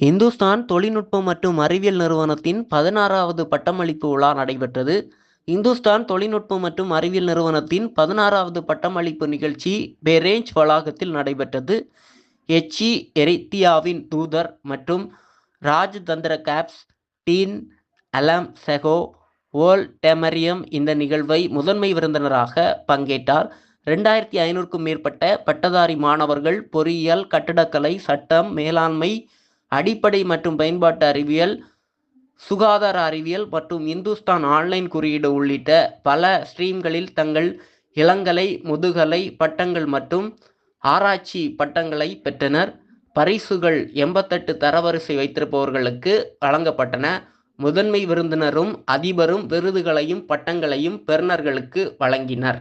இந்துஸ்தான் தொழில்நுட்பம் மற்றும் அறிவியல் நிறுவனத்தின் பதினாறாவது பட்டமளிப்பு விழா நடைபெற்றது. இந்துஸ்தான் தொழில்நுட்பம் மற்றும் அறிவியல் நிறுவனத்தின் பதினாறாவது பட்டமளிப்பு நிகழ்ச்சி பெரேஞ்ச் வளாகத்தில் நடைபெற்றது. எச்சி எரித்தியாவின் தூதர் மற்றும் ராஜதந்திர கேப்ஸ் டீன் அலாம் செகோ ஓல் டெமரியம் இந்த நிகழ்வை முதன்மை விருந்தினராக பங்கேற்றார். ரெண்டாயிரத்தி ஐநூறுக்கும் மேற்பட்ட பட்டதாரி மாணவர்கள் பொறியியல் கட்டடக்கலை சட்டம் மேலாண்மை அடிப்படை மற்றும் பயன்பாட்டு அறிவியல் சுகாதார அறிவியல் மற்றும் இந்துஸ்தான் ஆன்லைன் குறியீடு உள்ளிட்ட பல ஸ்ட்ரீம்களில் தங்கள் இளங்கலை முதுகலை பட்டங்கள் மற்றும் ஆராய்ச்சி பட்டங்களை பெற்றனர். பரிசுகள் எண்பத்தெட்டு தரவரிசை வைத்திருப்பவர்களுக்கு வழங்கப்பட்டன. முதன்மை விருந்தினரும் அதிபரும் விருதுகளையும் பட்டங்களையும் பெறுநர்களுக்கு வழங்கினர்.